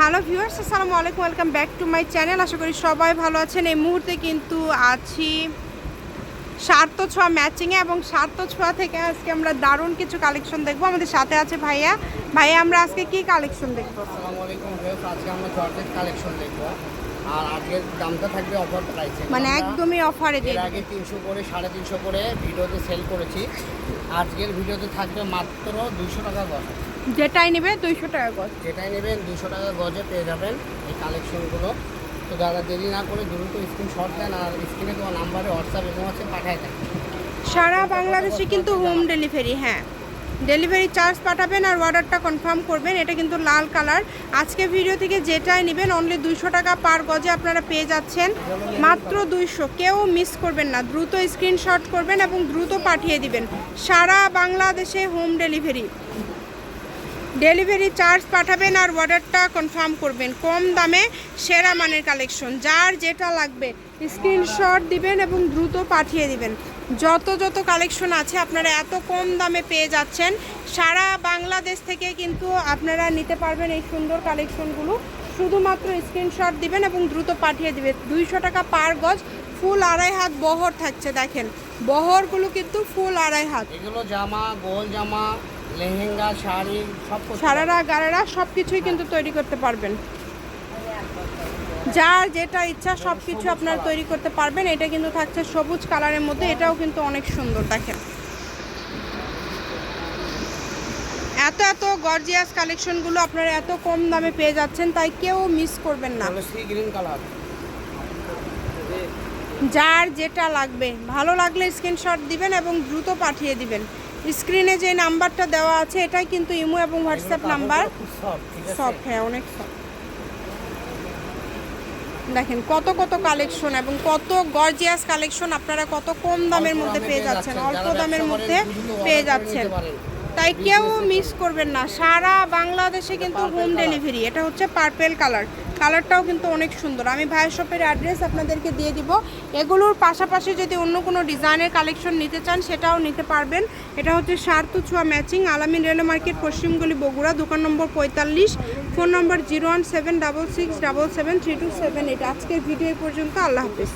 Hello viewers, আসসালামু আলাইকুম, welcome back to my channel. আশা করি সবাই ভালো আছেন। এই মুহূর্তে কিন্তু আছি সার্থ ছোঁয়া ম্যাচিংয়ে এবং সার্থ ছোঁয়া থেকে আজকে আমরা দারুণ কিছু কালেকশন দেখব। আমাদের সাথে আছে ভাইয়া। ভাইয়া, আমরা আজকে কী কালেকশন দেখব? আসসালামু আলাইকুম আজকে আমরা জর্জেট কালেকশন দেখব। আর আজকের দামটা থাকবে অফার প্রাইসে মানে একদমই অফারে এর আগে তিনশো করে সাড়ে তিনশো করে ভিডিওতে সেল করেছি। আজকের ভিডিওতে থাকবে মাত্র দুশো টাকা গজ। যেটাই নেবে দুইশো টাকা গজ। যেটাই নেবেন দুশো টাকা গজে পেয়ে যাবেন এই কালেকশনগুলো তো দাদা দেরি না করে দ্রুত স্ক্রিনশট দেন আর স্ক্রিনে তোমার নাম্বারে হোয়াটসঅ্যাপ এবং আছে পাঠায় দেন। সারা বাংলাদেশে কিন্তু হোম ডেলিভারি হ্যাঁ। ডেলিভারি চার্জ পাঠাবেন আর অর্ডারটা কনফার্ম করবেন, এটা কিন্তু লাল কালার। আজকে ভিডিও থেকে যেটাই নেবেন অনলি দুইশো টাকা পার গজে আপনারা পেয়ে যাচ্ছেন। মাত্র দুইশো, কেউ মিস করবেন না, দ্রুত স্ক্রিনশট করবেন এবং দ্রুত পাঠিয়ে দিবেন। সারা বাংলাদেশে হোম ডেলিভারি ডেলিভারি চার্জ পাঠাবেন আর অর্ডারটা কনফার্ম করবেন। কম দামে সেরা মানের কালেকশন। যার যেটা লাগবে, স্ক্রিনশট দিবেন এবং দ্রুত পাঠিয়ে দিবেন। যত যত কালেকশন আছে, আপনারা এত কম দামে পেয়ে যাচ্ছেন। সারা বাংলাদেশ থেকে কিন্তু আপনারা নিতে পারবেন এই সুন্দর কালেকশনগুলো। শুধুমাত্র স্ক্রিনশট দিবেন এবং দ্রুত পাঠিয়ে দিবেন। দুইশো টাকা পার গজ, ফুল আড়াই হাত বহর থাকছে, দেখেন। বহরগুলো কিন্তু ফুল আড়াই হাত। এগুলো জামা, গোল জামা লেহেঙ্গা শাড়ি সব সারারা গারারা সব কিছুই কিন্তু তৈরি করতে পারবেন। যার যেটা ইচ্ছা সব কিছু আপনারা তৈরি করতে পারবেন। এটা কিন্তু থাকছে সবুজ কালারের মধ্যে। এটাও কিন্তু অনেক সুন্দর দেখেন। এত এত গর্জিয়াস কালেকশনগুলো আপনারা এত কম দামে পেয়ে যাচ্ছেন তাই কেউ মিস করবেন না। গ্রিন কালার যার যেটা লাগবে। ভালো লাগলে স্ক্রিনশট দিবেন এবং দ্রুত পাঠিয়ে দিবেন। স্ক্রিনে যে নাম্বারটা দেওয়া আছে এটাই কিন্তু ইমো এবং হোয়াটসঅ্যাপ নাম্বার। সব হ্যাঁ অনেক সব দেখেন কত কত কালেকশন এবং কত গর্জিয়াস কালেকশন আপনারা কত কম দামের মধ্যে পেয়ে যাচ্ছেন অল্প দামের মধ্যে পেয়ে যাচ্ছেন। তাই কেউ মিস করবেন না। সারা বাংলাদেশে কিন্তু হোম ডেলিভারি এটা হচ্ছে পার্পেল কালার কালারটাও কিন্তু অনেক সুন্দর। আমি ভাইয়ের শপের অ্যাড্রেস আপনাদেরকে দিয়ে দিব। এগুলোর পাশাপাশি যদি অন্য কোনো ডিজাইনের কালেকশন নিতে চান, সেটাও নিতে পারবেন। এটা হচ্ছে সার্তু ছোঁয়া ম্যাচিং, আলামিন রেল মার্কেট, পশ্চিমগুলি বগুড়া, দোকান নম্বর পঁয়তাল্লিশ, phone number zero one seven double six double seven three two seven. এটা আজকের ভিডিও পর্যন্ত। আল্লাহ হাফিজ।